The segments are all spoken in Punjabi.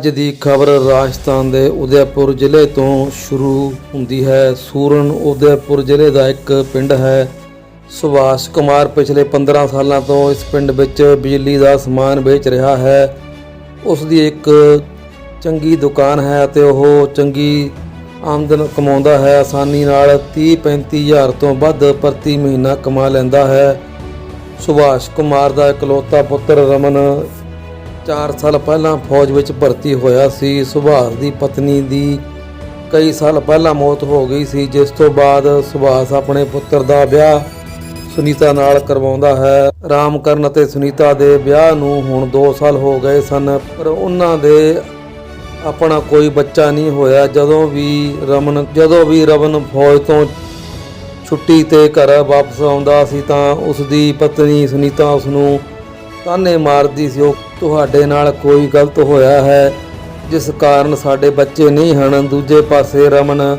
ਅੱਜ ਦੀ ਖਬਰ ਰਾਜਸਥਾਨ ਦੇ ਉਦੈਪੁਰ ਜ਼ਿਲ੍ਹੇ ਤੋਂ ਸ਼ੁਰੂ ਹੁੰਦੀ ਹੈ। ਸੂਰਨ ਉਦੈਪੁਰ ਜ਼ਿਲ੍ਹੇ ਦਾ ਇੱਕ ਪਿੰਡ ਹੈ। ਸੁਭਾਸ਼ ਕੁਮਾਰ ਪਿਛਲੇ 15 ਸਾਲਾਂ ਤੋਂ ਇਸ ਪਿੰਡ ਵਿੱਚ ਬਿਜਲੀ ਦਾ ਸਮਾਨ ਵੇਚ ਰਿਹਾ ਹੈ। ਉਸ ਦੀ ਇੱਕ ਚੰਗੀ ਦੁਕਾਨ ਹੈ ਅਤੇ ਉਹ ਚੰਗੀ ਆਮਦਨ ਕਮਾਉਂਦਾ ਹੈ। ਆਸਾਨੀ ਨਾਲ 30 35000 ਤੋਂ ਵੱਧ ਪ੍ਰਤੀ ਮਹੀਨਾ ਕਮਾ ਲੈਂਦਾ ਹੈ। ਸੁਭਾਸ਼ ਕੁਮਾਰ ਦਾ ਇਕਲੌਤਾ ਪੁੱਤਰ ਰਮਨ 4 ਸਾਲ ਪਹਿਲਾਂ ਫੌਜ ਵਿੱਚ ਭਰਤੀ ਹੋਇਆ ਸੀ। ਸੁਭਾਸ਼ ਦੀ ਪਤਨੀ ਦੀ ਕਈ ਸਾਲ ਪਹਿਲਾਂ ਮੌਤ ਹੋ ਗਈ ਸੀ, ਜਿਸ ਤੋਂ ਬਾਅਦ ਸੁਭਾਸ਼ ਆਪਣੇ ਪੁੱਤਰ ਦਾ ਵਿਆਹ ਸੁਨੀਤਾ ਨਾਲ ਕਰਵਾਉਂਦਾ ਹੈ। ਰਾਮਕਰਨ ਅਤੇ ਸੁਨੀਤਾ ਦੇ ਵਿਆਹ ਨੂੰ ਹੁਣ 2 ਸਾਲ ਹੋ ਗਏ ਸਨ, ਪਰ ਉਹਨਾਂ ਦੇ ਆਪਣਾ ਕੋਈ ਬੱਚਾ ਨਹੀਂ ਹੋਇਆ। ਜਦੋਂ ਵੀ ਰਮਨ, ਜਦੋਂ ਵੀ ਰਮਨ ਫੌਜ ਤੋਂ ਛੁੱਟੀ ਤੇ ਘਰ ਵਾਪਸ ਆਉਂਦਾ ਸੀ ਤਾਂ ਉਸ ਦੀ ਪਤਨੀ ਸੁਨੀਤਾ ਉਸ ਨੂੰ ਤਾਨੇ ਮਾਰਦੀ ਸੀ। ਉਹ ਤੁਹਾਡੇ ਨਾਲ ਕੋਈ ਗਲਤ ਹੋਇਆ ਹੈ, ਜਿਸ ਕਾਰਨ ਸਾਡੇ ਬੱਚੇ ਨਹੀਂ ਹਨ। ਦੂਜੇ ਪਾਸੇ ਰਮਨ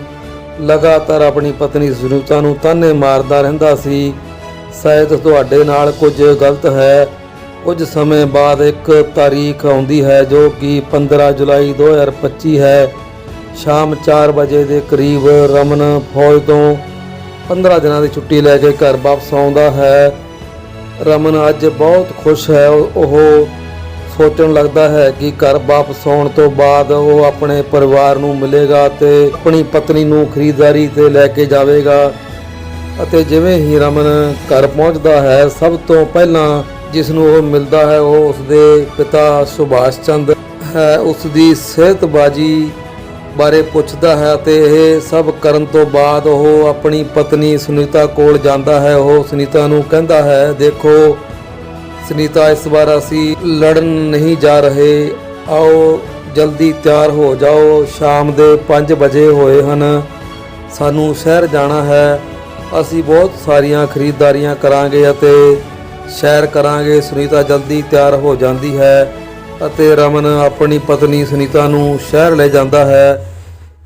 ਲਗਾਤਾਰ ਆਪਣੀ ਪਤਨੀ ਸੁਨੀਤਾ ਨੂੰ ਤਾਨੇ ਮਾਰਦਾ ਰਹਿੰਦਾ ਸੀ। ਸ਼ਾਇਦ ਤੁਹਾਡੇ ਨਾਲ ਕੁਝ ਗਲਤ ਹੈ। ਕੁਝ ਸਮੇਂ ਬਾਅਦ ਇੱਕ ਤਾਰੀਖ ਆਉਂਦੀ ਹੈ, ਜੋ ਕਿ 15 ਜੁਲਾਈ 2025 ਹੈ। ਸ਼ਾਮ 4 ਵਜੇ ਦੇ ਕਰੀਬ ਰਮਨ ਫੌਜ ਤੋਂ 15 ਦਿਨਾਂ ਦੀ ਛੁੱਟੀ ਲੈ ਕੇ ਘਰ ਵਾਪਸ ਆਉਂਦਾ ਹੈ। ਰਮਨ ਅੱਜ ਬਹੁਤ ਖੁਸ਼ ਹੈ। ਉਹ ਸੋਚਣ ਲੱਗਦਾ ਹੈ ਕਿ ਘਰ ਵਾਪਸ ਆਉਣ ਤੋਂ ਬਾਅਦ ਉਹ ਆਪਣੇ ਪਰਿਵਾਰ ਨੂੰ ਮਿਲੇਗਾ ਤੇ ਆਪਣੀ ਪਤਨੀ ਨੂੰ ਖਰੀਦਦਾਰੀ ਤੇ ਲੈ ਕੇ ਜਾਵੇਗਾ। ਅਤੇ ਜਿਵੇਂ ਹੀ ਰਮਨ ਘਰ ਪਹੁੰਚਦਾ ਹੈ, ਸਭ ਤੋਂ ਪਹਿਲਾਂ ਜਿਸ ਨੂੰ ਉਹ ਮਿਲਦਾ ਹੈ, ਉਹ ਉਸਦੇ ਪਿਤਾ ਸੁਭਾਸ਼ ਚੰਦ ਹੈ। ਉਸ ਦੀ ਸਿਹਤਬਾਜੀ ਬਾਰੇ ਪੁੱਛਦਾ ਹੈ ਤੇ ਇਹ ਸਭ ਕਰਨ ਤੋਂ ਬਾਅਦ ਉਹ ਆਪਣੀ ਪਤਨੀ ਸੁਨੀਤਾ ਕੋਲ ਜਾਂਦਾ ਹੈ। ਉਹ ਸੁਨੀਤਾ ਨੂੰ ਕਹਿੰਦਾ ਹੈ, ਦੇਖੋ ਸੁਨੀਤਾ, ਇਸ ਵਾਰ ਅਸੀਂ ਲੜਨ ਨਹੀਂ ਜਾ ਰਹੇ। ਆਓ, ਜਲਦੀ ਤਿਆਰ ਹੋ ਜਾਓ। ਸ਼ਾਮ ਦੇ 5 ਵਜੇ ਹੋਏ ਹਨ। ਸਾਨੂੰ ਸ਼ਹਿਰ ਜਾਣਾ ਹੈ। ਅਸੀਂ ਬਹੁਤ ਸਾਰੀਆਂ ਖਰੀਦਦਾਰੀਆਂ ਕਰਾਂਗੇ ਅਤੇ ਸ਼ਹਿਰ ਕਰਾਂਗੇ। ਸੁਨੀਤਾ ਜਲਦੀ ਤਿਆਰ ਹੋ ਜਾਂਦੀ ਹੈ ਅਤੇ ਰਮਨ ਆਪਣੀ ਪਤਨੀ ਸੁਨੀਤਾ ਨੂੰ ਸ਼ਹਿਰ ਲੈ ਜਾਂਦਾ ਹੈ।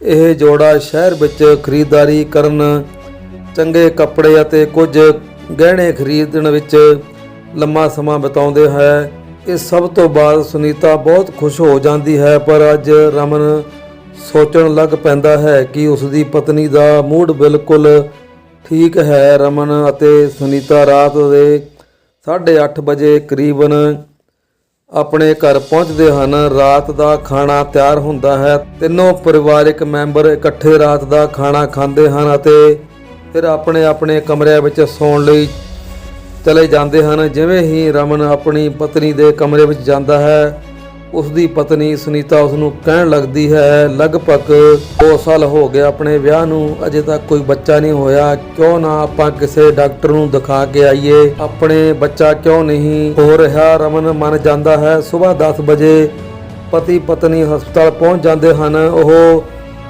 ਇਹ ਜੋੜਾ ਸ਼ਹਿਰ ਵਿੱਚ ਖਰੀਦਦਾਰੀ ਕਰਨ, ਚੰਗੇ ਕੱਪੜੇ ਅਤੇ ਕੁਝ ਗਹਿਣੇ ਖਰੀਦਣ ਵਿੱਚ ਲੰਮਾ ਸਮਾਂ ਬਿਤਾਉਂਦੇ ਹੈ। ਇਸ ਸਭ ਤੋਂ ਬਾਅਦ ਸੁਨੀਤਾ ਬਹੁਤ ਖੁਸ਼ ਹੋ ਜਾਂਦੀ ਹੈ, ਪਰ ਅੱਜ ਰਮਨ ਸੋਚਣ ਲੱਗ ਪੈਂਦਾ ਹੈ ਕਿ ਉਸ ਦੀ ਪਤਨੀ ਦਾ ਮੂਡ ਬਿਲਕੁਲ ਠੀਕ ਹੈ। ਰਮਨ ਅਤੇ ਸੁਨੀਤਾ ਰਾਤ ਦੇ 8:30 ਵਜੇ ਕਰੀਬਨ ਆਪਣੇ ਘਰ ਪਹੁੰਚਦੇ ਹਨ। ਰਾਤ ਦਾ ਖਾਣਾ ਤਿਆਰ ਹੁੰਦਾ ਹੈ। ਤਿੰਨੋਂ ਪਰਿਵਾਰਕ ਮੈਂਬਰ ਇਕੱਠੇ ਰਾਤ ਦਾ ਖਾਣਾ ਖਾਂਦੇ ਹਨ ਅਤੇ ਫਿਰ ਆਪਣੇ ਆਪਣੇ ਕਮਰਿਆਂ ਵਿੱਚ ਸੌਣ ਲਈ ਚਲੇ ਜਾਂਦੇ ਹਨ, ਜਿਵੇਂ ਹੀ ਰਮਨ ਆਪਣੀ ਪਤਨੀ ਦੇ ਕਮਰੇ ਵਿੱਚ ਜਾਂਦਾ ਹੈ ਉਸ ਦੀ ਪਤਨੀ ਸੁਨੀਤਾ ਉਸ ਨੂੰ ਕਹਿਣ ਲੱਗਦੀ ਹੈ, ਲਗਭਗ 2 ਸਾਲ ਹੋ ਗਏ, ਆਪਣੇ ਵਿਆਹ ਨੂੰ ਅਜੇ ਤੱਕ ਕੋਈ ਬੱਚਾ ਨਹੀਂ ਹੋਇਆ, ਕਿਉਂ ਨਾ ਆਪਾਂ ਕਿਸੇ ਡਾਕਟਰ ਨੂੰ ਦਿਖਾ ਕੇ ਆਈਏ? ਆਪਣੇ ਬੱਚਾ ਕਿਉਂ ਨਹੀਂ ਹੋ ਰਿਹਾ? ਰਮਨ ਮੰਨ ਜਾਂਦਾ ਹੈ ਸਵੇਰ 10 ਵਜੇ ਪਤੀ ਪਤਨੀ ਹਸਪਤਾਲ ਪਹੁੰਚ ਜਾਂਦੇ ਹਨ, ਉਹ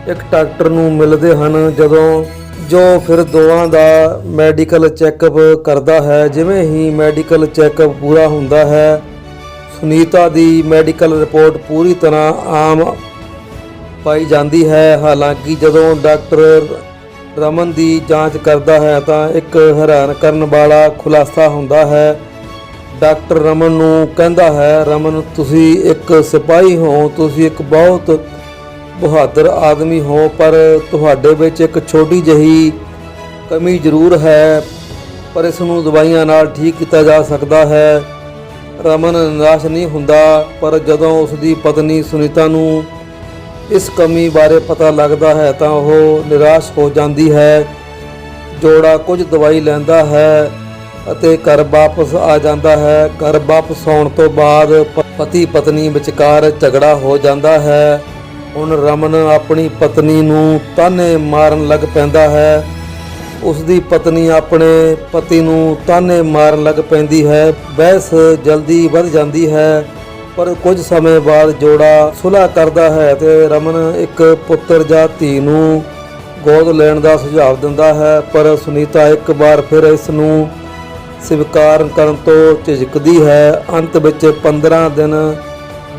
ਇੱਕ ਡਾਕਟਰ ਨੂੰ ਮਿਲਦੇ ਹਨ, ਜਦੋਂ ਜੋ ਫਿਰ ਦੋਵਾਂ ਦਾ ਮੈਡੀਕਲ ਚੈੱਕਅਪ ਕਰਦਾ ਹੈ, ਜਿਵੇਂ ਹੀ ਮੈਡੀਕਲ ਚੈੱਕਅਪ ਪੂਰਾ ਹੁੰਦਾ ਹੈ, ਸੁਨੀਤਾ ਦੀ ਮੈਡੀਕਲ ਰਿਪੋਰਟ ਪੂਰੀ ਤਰ੍ਹਾਂ ਆਮ ਪਾਈ ਜਾਂਦੀ ਹੈ। ਹਾਲਾਂਕਿ ਜਦੋਂ ਡਾਕਟਰ ਰਮਨ ਦੀ ਜਾਂਚ ਕਰਦਾ ਹੈ, ਤਾਂ ਇੱਕ ਹੈਰਾਨ ਕਰਨ ਵਾਲਾ ਖੁਲਾਸਾ ਹੁੰਦਾ ਹੈ। ਡਾਕਟਰ ਰਮਨ ਨੂੰ ਕਹਿੰਦਾ ਹੈ, ਰਮਨ, ਤੁਸੀਂ ਇੱਕ ਸਿਪਾਹੀ ਹੋ, ਤੁਸੀਂ ਇੱਕ ਬਹੁਤ ਬਹਾਦਰ ਆਦਮੀ ਹੋ, ਪਰ ਤੁਹਾਡੇ ਵਿੱਚ ਇੱਕ ਛੋਟੀ ਜਹੀ ਕਮੀ ਜ਼ਰੂਰ ਹੈ, ਪਰ ਇਸ ਨੂੰ ਦਵਾਈਆਂ ਨਾਲ ਠੀਕ ਕੀਤਾ ਜਾ ਸਕਦਾ ਹੈ। ਰਮਨ ਨਿਰਾਸ਼ ਨਹੀਂ ਹੁੰਦਾ, ਪਰ ਜਦੋਂ ਉਸ ਦੀ ਪਤਨੀ ਸੁਨੀਤਾ ਨੂੰ ਇਸ ਕਮੀ ਬਾਰੇ ਪਤਾ ਲੱਗਦਾ ਹੈ, ਤਾਂ ਉਹ ਨਿਰਾਸ਼ ਹੋ ਜਾਂਦੀ ਹੈ। ਜੋੜਾ ਕੁਝ ਦਵਾਈ ਲੈਂਦਾ ਹੈ ਅਤੇ ਘਰ ਵਾਪਸ ਆ ਜਾਂਦਾ ਹੈ। ਘਰ ਵਾਪਸ ਆਉਣ ਤੋਂ ਬਾਅਦ ਪ- ਪਤੀ ਪਤਨੀ ਵਿਚਕਾਰ ਝਗੜਾ ਹੋ ਜਾਂਦਾ ਹੈ। ਹੁਣ ਰਮਨ ਆਪਣੀ ਪਤਨੀ ਨੂੰ ਤਾਨੇ ਮਾਰਨ ਲੱਗ ਪੈਂਦਾ ਹੈ। ਉਸ ਦੀ ਪਤਨੀ ਆਪਣੇ ਪਤੀ ਨੂੰ ਤਾਨੇ ਮਾਰਨ ਲੱਗ ਪੈਂਦੀ ਹੈ। ਬਹਿਸ ਜਲਦੀ ਵੱਧ ਜਾਂਦੀ ਹੈ, ਪਰ ਕੁਝ ਸਮੇਂ ਬਾਅਦ ਜੋੜਾ ਸੁਲ੍ਹਾ ਕਰਦਾ ਹੈ ਤੇ ਰਮਨ ਇੱਕ ਪੁੱਤਰ ਜਾਂ ਧੀ ਨੂੰ ਗੋਦ ਲੈਣ ਦਾ ਸੁਝਾਅ ਦਿੰਦਾ ਹੈ, ਪਰ ਸੁਨੀਤਾ ਇੱਕ ਵਾਰ ਫਿਰ ਇਸ ਨੂੰ ਸਵੀਕਾਰ ਕਰਨ ਤੋਂ ਝਿਜਕਦੀ ਹੈ। ਅੰਤ ਵਿੱਚ 15 ਦਿਨ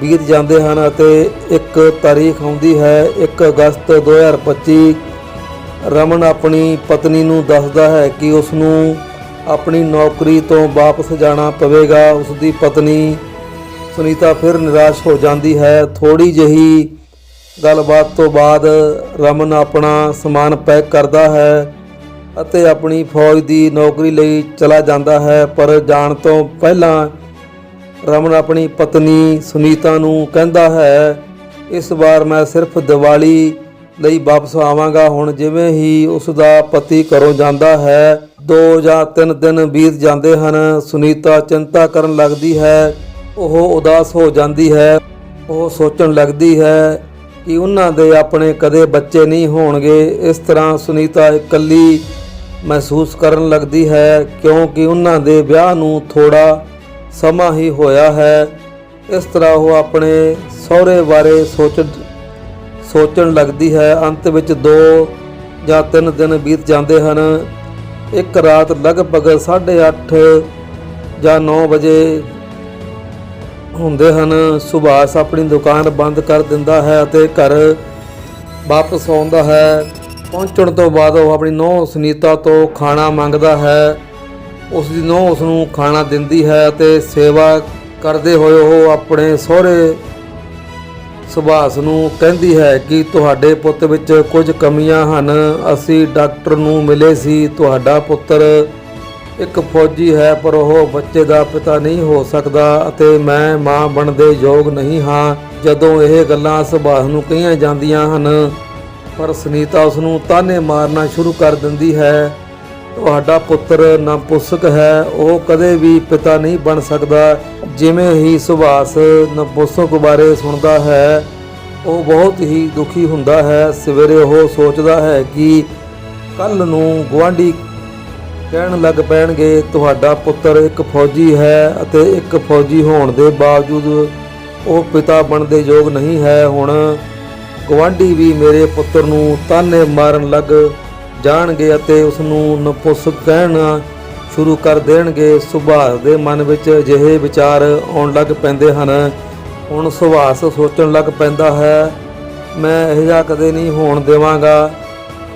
ਬੀਤ ਜਾਂਦੇ ਹਨ ਅਤੇ ਇੱਕ ਤਾਰੀਖ ਆਉਂਦੀ ਹੈ 1 ਅਗਸਤ 2025 ਰਮਨ ਆਪਣੀ ਪਤਨੀ ਨੂੰ ਦੱਸਦਾ ਹੈ ਕਿ ਉਸ ਨੂੰ ਆਪਣੀ ਨੌਕਰੀ ਤੋਂ ਵਾਪਸ ਜਾਣਾ ਪਵੇਗਾ। ਉਸ ਦੀ ਪਤਨੀ ਸੁਨੀਤਾ ਫਿਰ ਨਿਰਾਸ਼ ਹੋ ਜਾਂਦੀ ਹੈ। ਥੋੜੀ ਜਿਹੀ ਗੱਲਬਾਤ ਤੋਂ ਬਾਅਦ ਰਮਨ ਆਪਣਾ ਸਮਾਨ ਪੈਕ ਕਰਦਾ ਹੈ ਅਤੇ ਆਪਣੀ ਫੌਜ ਦੀ ਨੌਕਰੀ ਲਈ ਚਲਾ ਜਾਂਦਾ ਹੈ, ਪਰ ਜਾਣ ਤੋਂ ਪਹਿਲਾਂ ਰਮਨ ਆਪਣੀ ਪਤਨੀ ਸੁਨੀਤਾ ਨੂੰ ਕਹਿੰਦਾ ਹੈ, ਇਸ ਵਾਰ ਮੈਂ ਸਿਰਫ ਦੀਵਾਲੀ ਲਈ ਵਾਪਸ ਆਵਾਂਗਾ। ਹੁਣ ਜਿਵੇਂ ਹੀ ਉਸ ਦਾ ਪਤੀ ਘਰੋਂ ਜਾਂਦਾ ਹੈ, ਦੋ ਜਾਂ ਤਿੰਨ ਦਿਨ ਬੀਤ ਜਾਂਦੇ ਹਨ। ਸੁਨੀਤਾ ਚਿੰਤਾ ਕਰਨ ਲੱਗਦੀ ਹੈ, ਉਹ ਉਦਾਸ ਹੋ ਜਾਂਦੀ ਹੈ। ਉਹ ਸੋਚਣ ਲੱਗਦੀ ਹੈ ਕਿ ਉਹਨਾਂ ਦੇ ਆਪਣੇ ਕਦੇ ਬੱਚੇ ਨਹੀਂ ਹੋਣਗੇ। ਇਸ ਤਰ੍ਹਾਂ ਸੁਨੀਤਾ ਇਕੱਲੀ ਮਹਿਸੂਸ ਕਰਨ ਲੱਗਦੀ ਹੈ, ਕਿਉਂਕਿ ਉਹਨਾਂ ਦੇ ਵਿਆਹ ਨੂੰ ਥੋੜਾ ਸਮਾਂ ਹੀ ਹੋਇਆ ਹੈ। ਇਸ ਤਰ੍ਹਾਂ ਉਹ ਆਪਣੇ ਸਹੁਰੇ ਬਾਰੇ ਸੋਚ, ਸੋਚਣ ਲੱਗਦੀ ਹੈ। ਅੰਤ ਵਿੱਚ ਦੋ ਜਾਂ ਤਿੰਨ ਦਿਨ ਬੀਤ ਜਾਂਦੇ ਹਨ। ਇੱਕ ਰਾਤ ਲਗਭਗ 8:30 ਜਾਂ 9 ਵਜੇ ਹੁੰਦੇ ਹਨ। ਸੁਭਾਸ਼ ਆਪਣੀ ਦੁਕਾਨ ਬੰਦ ਕਰ ਦਿੰਦਾ ਹੈ ਅਤੇ ਘਰ ਵਾਪਸ ਆਉਂਦਾ ਹੈ। ਪਹੁੰਚਣ ਤੋਂ ਬਾਅਦ ਉਹ ਆਪਣੀ ਨੌ ਸੁਨੀਤਾ ਤੋਂ ਖਾਣਾ ਮੰਗਦਾ ਹੈ। ਉਸ ਦੀ ਨੂੰ ਉਸ ਨੂੰ ਖਾਣਾ ਦਿੰਦੀ ਹੈ ਅਤੇ ਸੇਵਾ ਕਰਦੇ ਹੋਏ ਉਹ ਆਪਣੇ ਸਹੁਰੇ ਸੁਭਾਸ਼ ਨੂੰ ਕਹਿੰਦੀ ਹੈ ਕਿ ਤੁਹਾਡੇ ਪੁੱਤ ਵਿੱਚ ਕੁਝ ਕਮੀਆਂ ਹਨ। ਅਸੀਂ ਡਾਕਟਰ ਨੂੰ ਮਿਲੇ ਸੀ, ਤੁਹਾਡਾ ਪੁੱਤਰ ਇੱਕ ਫੌਜੀ ਹੈ, ਪਰ ਉਹ ਬੱਚੇ ਦਾ ਪਿਤਾ ਨਹੀਂ ਹੋ ਸਕਦਾ ਅਤੇ ਮੈਂ ਮਾਂ ਬਣਦੇ ਯੋਗ ਨਹੀਂ ਹਾਂ। ਜਦੋਂ ਇਹ ਗੱਲਾਂ ਸੁਭਾਸ਼ ਨੂੰ ਕਹੀਆਂ ਜਾਂਦੀਆਂ ਹਨ, ਪਰ ਸੁਨੀਤਾ ਉਸ ਨੂੰ ਤਾਨੇ ਮਾਰਨਾ ਸ਼ੁਰੂ ਕਰ ਦਿੰਦੀ ਹੈ। ਤੁਹਾਡਾ ਪੁੱਤਰ ਨਪੁੰਸਕ ਹੈ, ਉਹ ਕਦੇ ਵੀ ਪਿਤਾ ਨਹੀਂ ਬਣ ਸਕਦਾ। ਜਿਵੇਂ ਹੀ ਸੁਭਾਸ਼ ਨਪੁੰਸਕ ਬਾਰੇ ਸੁਣਦਾ ਹੈ, ਉਹ ਬਹੁਤ ਹੀ ਦੁਖੀ ਹੁੰਦਾ ਹੈ। ਸਵੇਰੇ ਉਹ ਸੋਚਦਾ ਹੈ ਕਿ ਕੱਲ ਨੂੰ ਗੁਆਂਢੀ ਕਹਿਣ ਲੱਗ ਪੈਣਗੇ, ਤੁਹਾਡਾ ਪੁੱਤਰ ਇੱਕ ਫੌਜੀ ਹੈ ਅਤੇ ਇੱਕ ਫੌਜੀ ਹੋਣ ਦੇ ਬਾਵਜੂਦ ਉਹ ਪਿਤਾ ਬਣਨ ਦੇ ਯੋਗ ਨਹੀਂ ਹੈ। ਹੁਣ ਗਵਾਂਢੀ ਵੀ ਮੇਰੇ ਪੁੱਤਰ ਨੂੰ ਤਾਨੇ ਮਾਰਨ ਲੱਗ ਜਾਣਗੇ ਅਤੇ ਉਸ ਨੂੰ ਨਪੁੰਸਕ ਕਹਿਣਾ ਸ਼ੁਰੂ ਕਰ ਦੇਣਗੇ। ਸੁਭਾਸ਼ ਦੇ ਮਨ ਵਿੱਚ ਅਜਿਹੇ ਵਿਚਾਰ ਆਉਣ ਲੱਗ ਪੈਂਦੇ ਹਨ। ਹੁਣ ਸੁਭਾਸ਼ ਸੋਚਣ ਲੱਗ ਪੈਂਦਾ ਹੈ, ਮੈਂ ਇਹ ਜਿਹਾ ਕਦੇ ਨਹੀਂ ਹੋਣ ਦੇਵਾਂਗਾ।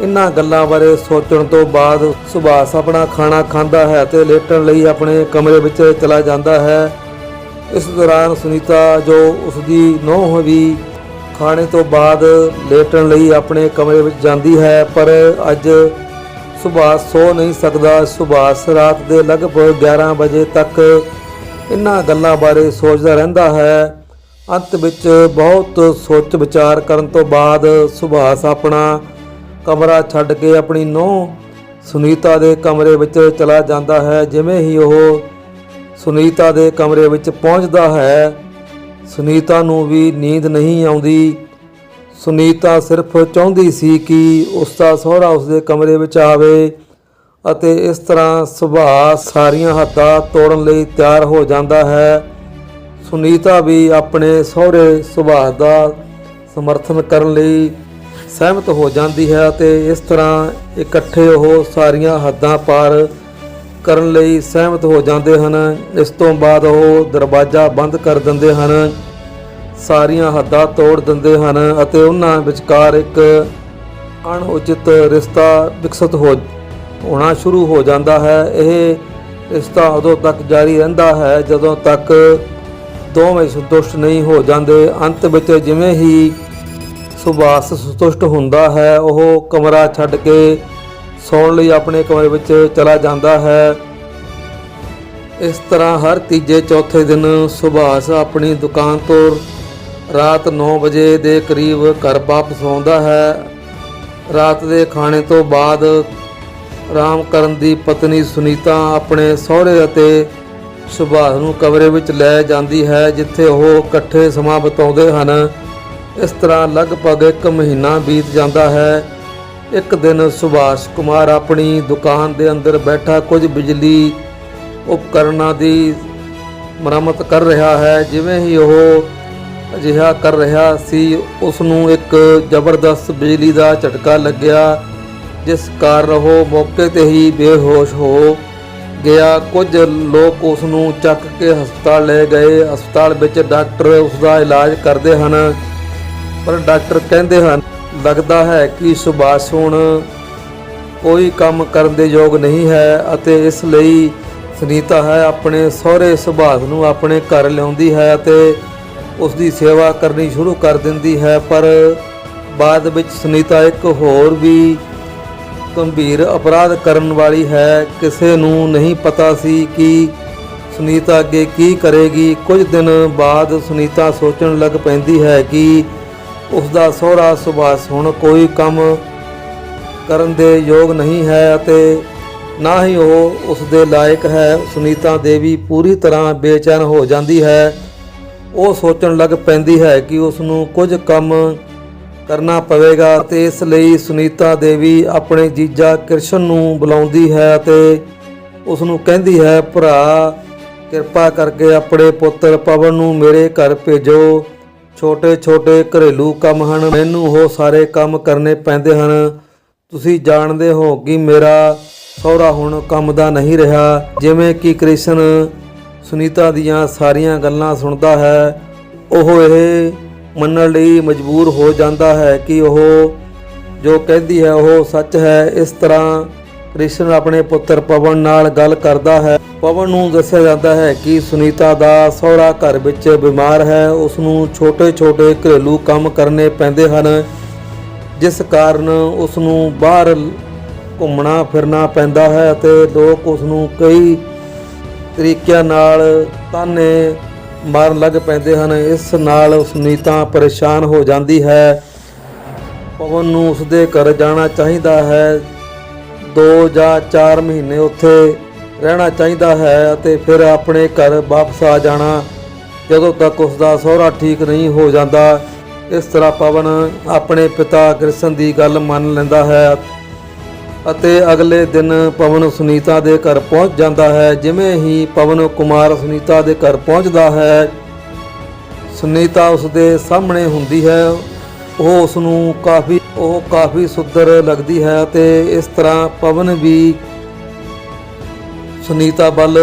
ਇਹਨਾਂ ਗੱਲਾਂ ਬਾਰੇ ਸੋਚਣ ਤੋਂ ਬਾਅਦ ਸੁਭਾਸ਼ ਆਪਣਾ ਖਾਣਾ ਖਾਂਦਾ ਹੈ ਤੇ ਲੇਟਣ ਲਈ ਆਪਣੇ ਕਮਰੇ ਵਿੱਚ ਚਲਾ ਜਾਂਦਾ ਹੈ। ਇਸ ਦੌਰਾਨ ਸੁਨੀਤਾ, ਜੋ ਉਸ ਦੀ ਨੂੰਹ ਵੀ ਖਾਣੇ ਤੋਂ ਬਾਅਦ ਲੇਟਣ ਲਈ ਆਪਣੇ ਕਮਰੇ ਵਿੱਚ ਜਾਂਦੀ ਹੈ, ਪਰ ਅੱਜ ਸੁਭਾਸ਼ ਸੋ ਨਹੀਂ ਸਕਦਾ। ਸੁਭਾਸ਼ ਰਾਤ ਦੇ ਲਗਭਗ 11 ਵਜੇ ਤੱਕ ਇਹਨਾਂ ਗੱਲਾਂ ਬਾਰੇ ਸੋਚਦਾ ਰਹਿੰਦਾ ਹੈ। ਅੰਤ ਵਿੱਚ ਬਹੁਤ ਸੋਚ ਵਿਚਾਰ ਕਰਨ ਤੋਂ ਬਾਅਦ ਸੁਭਾਸ਼ ਆਪਣਾ ਕਮਰਾ ਛੱਡ ਕੇ ਆਪਣੀ ਨੂੰਹ ਸੁਨੀਤਾ ਦੇ ਕਮਰੇ ਵਿੱਚ ਚਲਾ ਜਾਂਦਾ ਹੈ, ਜਿਵੇਂ ਹੀ ਉਹ ਸੁਨੀਤਾ ਦੇ ਕਮਰੇ ਵਿੱਚ ਪਹੁੰਚਦਾ ਹੈ। ਸੁਨੀਤਾ ਨੂੰ ਵੀ ਨੀਂਦ ਨਹੀਂ ਆਉਂਦੀ। ਸੁਨੀਤਾ ਸਿਰਫ ਚਾਹੁੰਦੀ ਸੀ ਕਿ ਉਸ ਦਾ ਸਹੁਰਾ ਉਸ ਦੇ ਕਮਰੇ ਵਿੱਚ ਆਵੇ ਅਤੇ ਇਸ ਤਰ੍ਹਾਂ ਸੁਭਾਅ ਸਾਰੀਆਂ ਹੱਦਾਂ ਤੋੜਨ ਲਈ ਤਿਆਰ ਹੋ ਜਾਂਦਾ ਹੈ। ਸੁਨੀਤਾ ਵੀ ਆਪਣੇ ਸਹੁਰੇ ਸੁਭਾਅ ਦਾ ਸਮਰਥਨ ਕਰਨ ਲਈ ਸਹਿਮਤ ਹੋ ਜਾਂਦੀ ਹੈ ਅਤੇ ਇਸ ਤਰ੍ਹਾਂ ਇਕੱਠੇ ਉਹ ਸਾਰੀਆਂ ਹੱਦਾਂ ਪਾਰ ਕਰਨ ਲਈ ਸਹਿਮਤ ਹੋ ਜਾਂਦੇ ਹਨ। ਇਸ ਤੋਂ ਬਾਅਦ ਉਹ ਦਰਵਾਜ਼ਾ ਬੰਦ ਕਰ ਦਿੰਦੇ ਹਨ। ਸਾਰੀਆਂ ਹੱਦਾਂ ਤੋੜ ਦਿੰਦੇ ਹਨ ਅਤੇ ਉਹਨਾਂ ਵਿਚਕਾਰ ਇੱਕ ਅਣਉਚਿਤ ਰਿਸ਼ਤਾ ਵਿਕਸਿਤ ਹੋ ਹੋਣਾ ਸ਼ੁਰੂ ਹੋ ਜਾਂਦਾ ਹੈ। ਇਹ ਰਿਸ਼ਤਾ ਉਦੋਂ ਤੱਕ ਜਾਰੀ ਰਹਿੰਦਾ ਹੈ ਜਦੋਂ ਤੱਕ ਦੋਵੇਂ ਸੰਤੁਸ਼ਟ ਨਹੀਂ ਹੋ ਜਾਂਦੇ। ਅੰਤ ਵਿੱਚ ਜਿਵੇਂ ਹੀ ਸੁਭਾਸ਼ ਸੰਤੁਸ਼ਟ ਹੁੰਦਾ ਹੈ, ਉਹ ਕਮਰਾ ਛੱਡ ਕੇ ਸੌਣ ਲਈ ਆਪਣੇ ਕਮਰੇ ਵਿੱਚ ਚਲਾ ਜਾਂਦਾ ਹੈ। ਇਸ ਤਰ੍ਹਾਂ ਹਰ ਤੀਜੇ ਚੌਥੇ ਦਿਨ ਸੁਭਾਸ਼ ਆਪਣੀ ਦੁਕਾਨ ਤੋਂ ਰਾਤ 9 ਵਜੇ ਦੇ ਕਰੀਬ ਘਰ ਵਾਪਸ ਆਉਂਦਾ ਹੈ। ਰਾਤ ਦੇ ਖਾਣੇ ਤੋਂ ਬਾਅਦ ਆਰਾਮ ਕਰਨ ਦੀ ਪਤਨੀ ਸੁਨੀਤਾ ਆਪਣੇ ਸਹੁਰੇ ਅਤੇ ਸੁਭਾਸ਼ ਨੂੰ ਕਮਰੇ ਵਿੱਚ ਲੈ ਜਾਂਦੀ ਹੈ, ਜਿੱਥੇ ਉਹ ਇਕੱਠੇ ਸਮਾਂ ਬਿਤਾਉਂਦੇ ਹਨ। ਇਸ ਤਰ੍ਹਾਂ ਲਗਭਗ ਇੱਕ ਮਹੀਨਾ ਬੀਤ ਜਾਂਦਾ ਹੈ। ਇੱਕ ਦਿਨ ਸੁਭਾਸ਼ ਕੁਮਾਰ ਆਪਣੀ ਦੁਕਾਨ ਦੇ ਅੰਦਰ ਬੈਠਾ ਕੁਝ ਬਿਜਲੀ ਉਪਕਰਨਾਂ ਦੀ ਮੁਰੰਮਤ ਕਰ ਰਿਹਾ ਹੈ, ਜਿਵੇਂ ਹੀ ਉਹ ਅਜਿਹਾ ਕਰ ਰਿਹਾ ਸੀ ਉਸ ਨੂੰ ਇੱਕ ਜ਼ਬਰਦਸਤ ਬਿਜਲੀ ਦਾ ਝਟਕਾ ਲੱਗਿਆ, ਜਿਸ ਕਾਰਨ ਉਹ ਮੌਕੇ ਤੇ ਹੀ ਬੇਹੋਸ਼ ਹੋ ਗਿਆ। ਕੁਝ ਲੋਕ ਉਸ ਨੂੰ ਚੱਕ ਕੇ ਹਸਪਤਾਲ ਲੈ ਗਏ। ਹਸਪਤਾਲ ਵਿੱਚ ਡਾਕਟਰ ਉਸ ਦਾ ਇਲਾਜ ਕਰਦੇ ਹਨ, ਪਰ ਡਾਕਟਰ ਕਹਿੰਦੇ ਹਨ ਲੱਗਦਾ ਹੈ ਕਿ ਸੁਭਾਸ਼ ਹੁਣ ਕੋਈ ਕੰਮ ਕਰਨ ਦੇ ਯੋਗ ਨਹੀਂ ਹੈ ਅਤੇ ਇਸ ਲਈ ਸੁਨੀਤਾ ਹੈ ਆਪਣੇ ਸਹੁਰੇ ਸੁਭਾਸ਼ ਨੂੰ ਆਪਣੇ ਘਰ ਲਿਆਉਂਦੀ ਹੈ ਅਤੇ ਉਸ ਦੀ ਸੇਵਾ ਕਰਨੀ ਸ਼ੁਰੂ ਕਰ ਦਿੰਦੀ ਹੈ, ਪਰ ਬਾਅਦ ਵਿੱਚ ਸੁਨੀਤਾ ਇੱਕ ਹੋਰ ਵੀ ਗੰਭੀਰ ਅਪਰਾਧ ਕਰਨ ਵਾਲੀ ਹੈ। ਕਿਸੇ ਨੂੰ ਨਹੀਂ ਪਤਾ ਸੀ ਕਿ ਸੁਨੀਤਾ ਅੱਗੇ ਕੀ ਕਰੇਗੀ। ਕੁਝ ਦਿਨ ਬਾਅਦ ਸੁਨੀਤਾ ਸੋਚਣ ਲੱਗ ਪੈਂਦੀ ਹੈ ਕਿ ਉਸ ਦਾ ਸਹੁਰਾ ਸੁਭਾਸ ਹੁਣ ਕੋਈ ਕੰਮ ਕਰਨ ਦੇ ਯੋਗ ਨਹੀਂ ਹੈ ਅਤੇ ਨਾ ਹੀ ਉਹ ਉਸ ਦੇ ਲਾਇਕ ਹੈ। ਸੁਨੀਤਾ ਦੇਵੀ ਪੂਰੀ ਤਰ੍ਹਾਂ ਬੇਚੈਨ ਹੋ ਜਾਂਦੀ ਹੈ। ਉਹ ਸੋਚਣ ਲੱਗ ਪੈਂਦੀ ਹੈ ਕਿ ਉਸ ਨੂੰ ਕੁਝ ਕੰਮ ਕਰਨਾ ਪਵੇਗਾ ਤੇ ਇਸ ਲਈ ਸੁਨੀਤਾ ਦੇਵੀ ਆਪਣੇ ਜੀਜਾ ਕ੍ਰਿਸ਼ਨ ਨੂੰ ਬੁਲਾਉਂਦੀ ਹੈ ਅਤੇ ਉਸ ਨੂੰ ਕਹਿੰਦੀ ਹੈ, ਭਰਾ, ਕਿਰਪਾ ਕਰਕੇ ਆਪਣੇ ਪੁੱਤਰ ਪਵਨ ਨੂੰ ਮੇਰੇ ਘਰ ਭੇਜੋ। ਛੋਟੇ ਛੋਟੇ ਘਰੇਲੂ ਕੰਮ ਹਨ। ਮੈਨੂੰ ਉਹ ਸਾਰੇ ਕੰਮ ਕਰਨੇ ਪੈਂਦੇ ਹਨ। ਤੁਸੀਂ ਜਾਣਦੇ ਹੋ ਕਿ ਮੇਰਾ ਸਹੁਰਾ ਹੁਣ ਕੰਮ ਦਾ ਨਹੀਂ ਰਿਹਾ। ਜਿਵੇਂ ਕਿ ਕ੍ਰਿਸ਼ਨ ਸੁਨੀਤਾ ਦੀਆਂ ਸਾਰੀਆਂ ਗੱਲਾਂ ਸੁਣਦਾ ਹੈ, ਉਹ ਇਹ ਮੰਨਣ ਲਈ ਮਜਬੂਰ ਹੋ ਜਾਂਦਾ ਹੈ ਕਿ ਉਹ ਜੋ ਕਹਿੰਦੀ ਹੈ ਉਹ ਸੱਚ ਹੈ। ਇਸ ਤਰ੍ਹਾਂ ਕ੍ਰਿਸ਼ਨ ਆਪਣੇ ਪੁੱਤਰ ਪਵਨ ਨਾਲ ਗੱਲ ਕਰਦਾ ਹੈ। ਪਵਨ ਨੂੰ ਦੱਸਿਆ ਜਾਂਦਾ ਹੈ ਕਿ ਸੁਨੀਤਾ ਦਾ ਸਹੁਰਾ ਘਰ ਵਿੱਚ ਬਿਮਾਰ ਹੈ। ਉਸ ਨੂੰ ਛੋਟੇ-ਛੋਟੇ ਘਰੇਲੂ ਕੰਮ ਕਰਨੇ ਪੈਂਦੇ ਹਨ, ਜਿਸ ਕਾਰਨ ਉਸ ਨੂੰ ਬਾਹਰ ਘੁੰਮਣਾ ਫਿਰਨਾ ਪੈਂਦਾ ਹੈ ਅਤੇ ਲੋਕ ਉਸ ਨੂੰ ਕਈ ਤਰੀਕਿਆਂ ਨਾਲ ਤਾਨੇ ਮਾਰਨ ਲੱਗ ਪੈਂਦੇ ਹਨ। ਇਸ ਨਾਲ ਸੁਨੀਤਾ ਪਰੇਸ਼ਾਨ ਹੋ ਜਾਂਦੀ ਹੈ। ਪਵਨ ਨੂੰ ਉਸਦੇ ਘਰ ਜਾਣਾ ਚਾਹੀਦਾ ਹੈ। 2 ਜਾਂ 4 ਮਹੀਨੇ ਉੱਥੇ ਰਹਿਣਾ ਚਾਹੀਦਾ ਹੈ ਅਤੇ ਫਿਰ ਆਪਣੇ ਘਰ ਵਾਪਸ ਆ ਜਾਣਾ ਜਦੋਂ ਤੱਕ ਉਸ ਦਾ ਸਹੁਰਾ ਠੀਕ ਨਹੀਂ ਹੋ ਜਾਂਦਾ। ਇਸ ਤਰ੍ਹਾਂ ਪਵਨ ਆਪਣੇ ਪਿਤਾ ਕ੍ਰਿਸ਼ਨ ਦੀ ਗੱਲ ਮੰਨ ਲੈਂਦਾ ਹੈ ਅਤੇ ਅਗਲੇ ਦਿਨ ਪਵਨ ਸੁਨੀਤਾ ਦੇ ਘਰ ਪਹੁੰਚ ਜਾਂਦਾ ਹੈ। ਜਿਵੇਂ ਹੀ ਪਵਨ ਕੁਮਾਰ ਸੁਨੀਤਾ ਦੇ ਘਰ ਪਹੁੰਚਦਾ ਹੈ, ਸੁਨੀਤਾ ਉਸ ਦੇ ਸਾਹਮਣੇ ਹੁੰਦੀ ਹੈ। ਉਹ ਉਸ ਨੂੰ ਕਾਫੀ, ਉਹ ਕਾਫੀ ਸੁੰਦਰ ਲੱਗਦੀ ਹੈ ਤੇ ਇਸ ਤਰ੍ਹਾਂ ਪਵਨ ਵੀ ਸੁਨੀਤਾ ਵੱਲ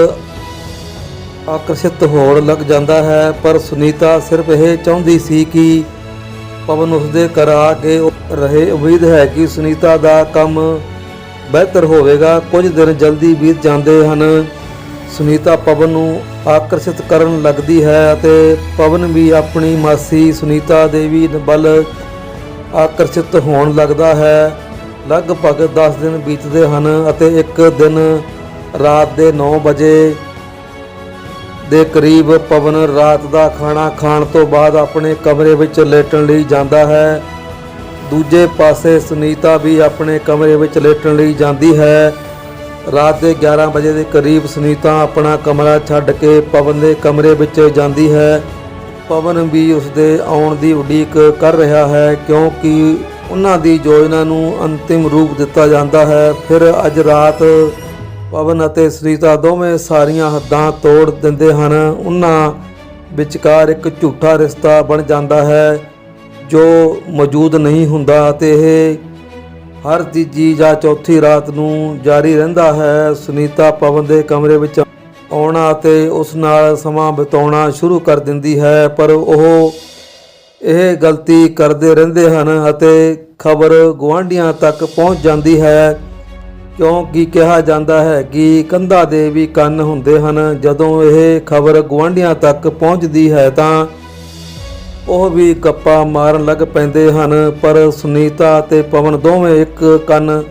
ਆਕਰਸ਼ਿਤ ਹੋਣ ਲੱਗ ਜਾਂਦਾ ਹੈ। ਪਰ ਸੁਨੀਤਾ ਸਿਰਫ ਇਹ ਚਾਹੁੰਦੀ ਸੀ ਕਿ ਪਵਨ ਉਸ ਦੇ ਘਰ ਆ ਕੇ ਰਹੇ। ਉਮੀਦ ਹੈ ਕਿ ਸੁਨੀਤਾ ਦਾ ਕੰਮ ਬਿਹਤਰ ਹੋਵੇਗਾ। ਕੁਝ ਦਿਨ ਜਲਦੀ ਬੀਤ ਜਾਂਦੇ ਹਨ। ਸੁਨੀਤਾ ਪਵਨ ਨੂੰ ਆਕਰਸ਼ਿਤ ਕਰਨ ਲੱਗਦੀ ਹੈ ਅਤੇ ਪਵਨ ਵੀ ਆਪਣੀ ਮਾਸੀ ਸੁਨੀਤਾ ਦੇਵੀ ਵੱਲ ਆਕਰਸ਼ਿਤ ਹੋਣ ਲੱਗਦਾ ਹੈ। ਲਗਭਗ 10 ਦਿਨ ਬੀਤਦੇ ਹਨ ਅਤੇ ਇੱਕ ਦਿਨ ਰਾਤ ਦੇ 9 ਵਜੇ ਦੇ ਕਰੀਬ ਪਵਨ ਰਾਤ ਦਾ ਖਾਣਾ ਖਾਣ ਤੋਂ ਬਾਅਦ ਆਪਣੇ ਕਮਰੇ ਵਿੱਚ ਲੇਟਣ ਲਈ ਜਾਂਦਾ ਹੈ। ਦੂਜੇ ਪਾਸੇ ਸੁਨੀਤਾ ਵੀ ਆਪਣੇ ਕਮਰੇ ਵਿੱਚ ਲੇਟਣ ਲਈ ਜਾਂਦੀ ਹੈ। ਰਾਤ ਦੇ 11 ਵਜੇ ਦੇ ਕਰੀਬ ਸੁਨੀਤਾ ਆਪਣਾ ਕਮਰਾ ਛੱਡ ਕੇ ਪਵਨ ਦੇ ਕਮਰੇ ਵਿੱਚ ਜਾਂਦੀ ਹੈ। ਪਵਨ ਵੀ ਉਸ ਦੇ ਆਉਣ ਦੀ ਉਡੀਕ ਕਰ ਰਿਹਾ ਹੈ ਕਿਉਂਕਿ ਉਹਨਾਂ ਦੀ ਯੋਜਨਾ ਨੂੰ ਅੰਤਿਮ ਰੂਪ ਦਿੱਤਾ ਜਾਂਦਾ ਹੈ। ਫਿਰ ਅੱਜ ਰਾਤ ਪਵਨ ਅਤੇ ਸੁਨੀਤਾ ਦੋਵੇਂ ਸਾਰੀਆਂ ਹੱਦਾਂ ਤੋੜ ਦਿੰਦੇ ਹਨ। ਉਹਨਾਂ ਵਿਚਕਾਰ ਇੱਕ ਝੂਠਾ ਰਿਸ਼ਤਾ ਬਣ ਜਾਂਦਾ ਹੈ ਜੋ ਮੌਜੂਦ ਨਹੀਂ ਹੁੰਦਾ ਤੇ ਇਹ ਹਰ ਤੀਜੀ ਜਾਂ ਚੌਥੀ ਰਾਤ ਨੂੰ ਜਾਰੀ ਰਹਿੰਦਾ ਹੈ। ਸੁਨੀਤਾ ਪਵਨ ਦੇ ਕਮਰੇ ਵਿੱਚ ਆਉਣਾ ਅਤੇ ਉਸ ਨਾਲ ਸਮਾਂ ਬਿਤਾਉਣਾ ਸ਼ੁਰੂ ਕਰ ਦਿੰਦੀ ਹੈ, ਪਰ ਉਹ ਇਹ ਗਲਤੀ ਕਰਦੇ ਰਹਿੰਦੇ ਹਨ ਅਤੇ ਖਬਰ ਗੁਆਂਢੀਆਂ ਤੱਕ ਪਹੁੰਚ ਜਾਂਦੀ ਹੈ, ਕਿਉਂਕਿ ਕਿਹਾ ਜਾਂਦਾ ਹੈ ਕਿ ਕੰਧਾਂ ਦੇ ਵੀ ਕੰਨ ਹੁੰਦੇ ਹਨ। ਜਦੋਂ ਇਹ ਖਬਰ ਗੁਆਂਢੀਆਂ ਤੱਕ ਪਹੁੰਚਦੀ ਹੈ ਤਾਂ ਉਹ ਵੀ ਗੱਪਾਂ ਮਾਰਨ ਲੱਗ ਪੈਂਦੇ ਹਨ, ਪਰ ਸੁਨੀਤਾ ਅਤੇ ਪਵਨ ਦੋਵੇਂ ਇੱਕ ਕੰਨ